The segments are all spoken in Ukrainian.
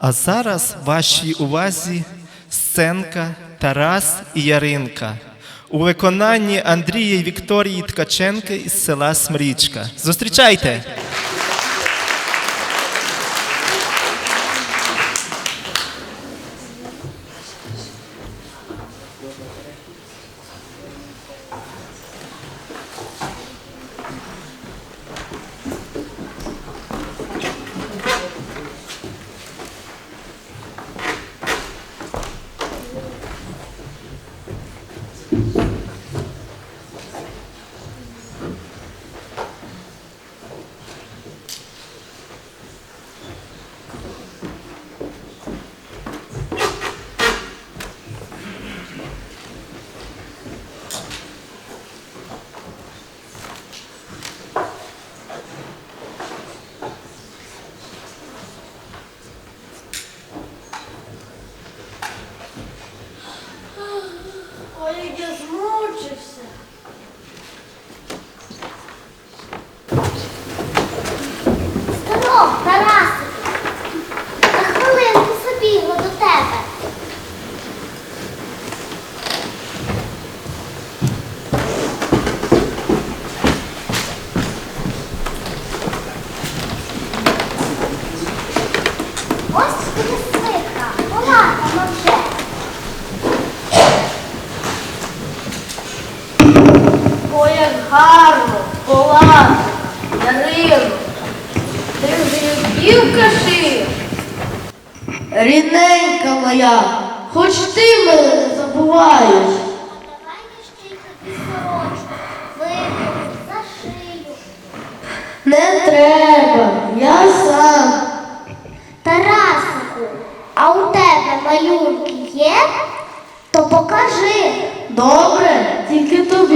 А зараз вашій увазі сценка Тарас і Яринка у виконанні Андрія і Вікторії Ткаченки із села Смрічка. Зустрічайте! Ось тобі свитка, полатана вже. Як гарно, полазно, Ярино. Ти вже дівка шиєш. Рідненька моя, хоч ти мене не забуваєш.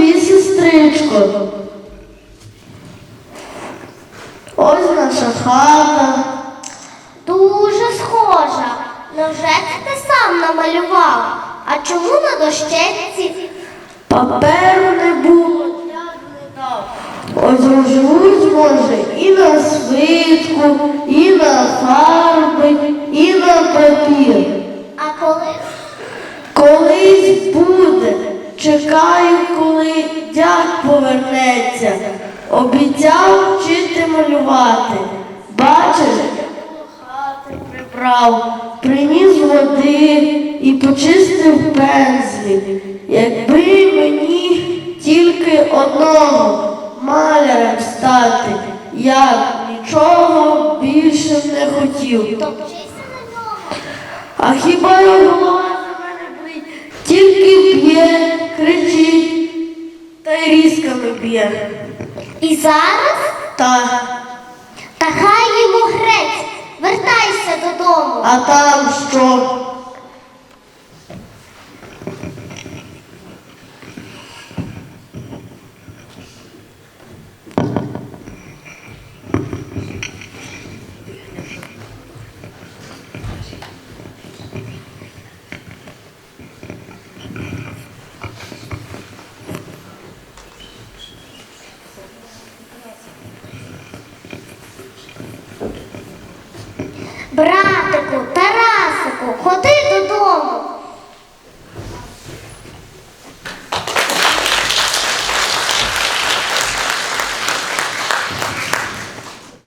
Тобі, сестричко. Ось наша хата. Дуже схожа. Невже це ти сам намалював? А чому на дощечці? Паперу не було. Ось розживуть може і на свитку, і на фарби, чекаю, коли дяк повернеться. Обіцяв вчити малювати. Бачиш, хати прибрав, приніс води і почистив пензлі. Якби мені тільки одного малярем стати, я б нічого більше не хотів. А хіба його І зараз? Так. Та хай йому грець, вертайся додому. а там що? Братику, Тарасику, ходи додому.